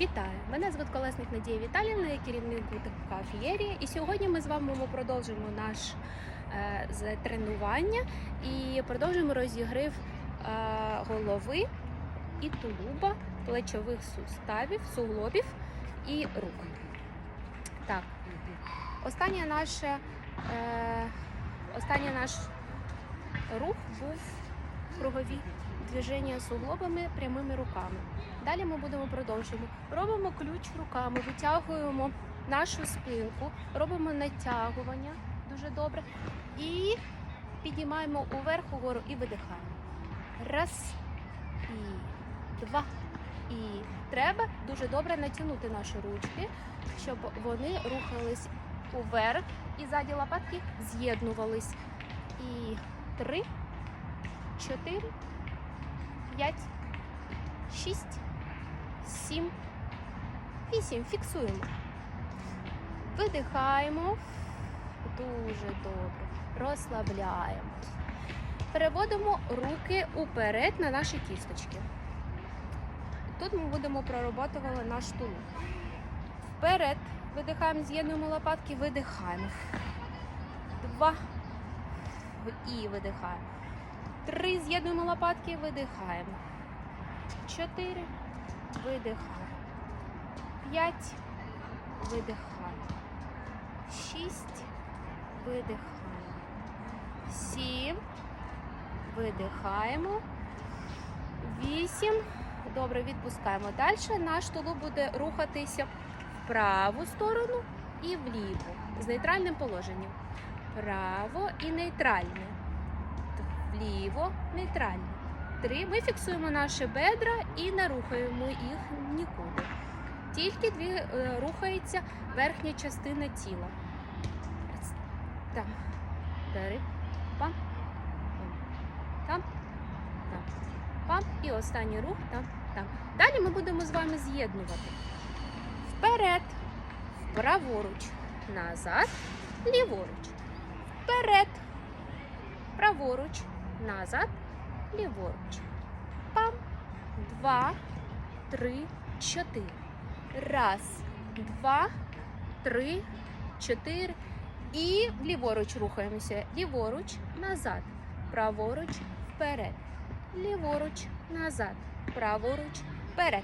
Вітаю! Мене звуть Колесник Надія Віталіївна, я керівник гуртка Фієрія. І сьогодні ми з вами продовжимо наш е, тренування і продовжимо розігрів е, голови і тулуба, плечових суставів, суглобів і рук. Так, останнє наше, е, останній наш рух був кругові движення суглобами прямими руками. Далі ми будемо продовжувати. Робимо ключ руками, витягуємо нашу спинку, робимо натягування дуже добре. І піднімаємо уверх угору і видихаємо. Раз і два. І треба дуже добре натягнути наші ручки, щоб вони рухались уверх і ззаді лопатки з'єднувались. І три, чотири, п'ять, шість, сім, вісім. Фіксуємо. Видихаємо. Дуже добре. Розслабляємось. Переводимо руки уперед на наші кісточки. Тут ми будемо пророботувати наш тулуб. Вперед. Видихаємо, з'єднуємо лопатки, видихаємо. Два. І видихаємо. Три. З'єднуємо лопатки, видихаємо. Чотири. Видихаємо. П'ять. Видихаємо. Шість. Видихаємо. Сім. Видихаємо. Вісім. Добре, відпускаємо. Далі наш тулуб буде рухатися в праву сторону і вліву з нейтральним положенням. Право і нейтральне. Вліво, нейтральне. Три. Ми фіксуємо наші бедра і не рухаємо їх нікуди. Тільки дві е, рухається верхня частина тіла. Там. Пам. Пам. Там. Там. Пам. І останній рух там. Там. Далі ми будемо з вами з'єднувати. Вперед. Праворуч. Назад. Ліворуч. Вперед. Праворуч. Назад. Ліворуч. Пам. Два, три, чотири. Раз, два, три, чотири. І ліворуч рухаємося. Ліворуч, назад. Праворуч, вперед. Ліворуч, назад. Праворуч, вперед.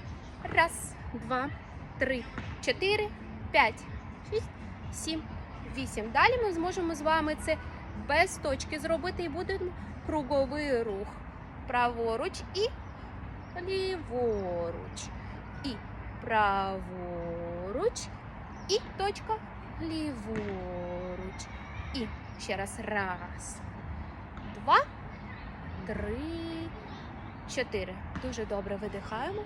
Раз, два, три, чотири, п'ять, шість, сім, вісім. Далі ми зможемо з вами це без точки зробити і буде круговий рух. Праворуч і ліворуч. І праворуч. І точка ліворуч. І ще раз. Раз, два, три, чотири. Дуже добре видихаємо.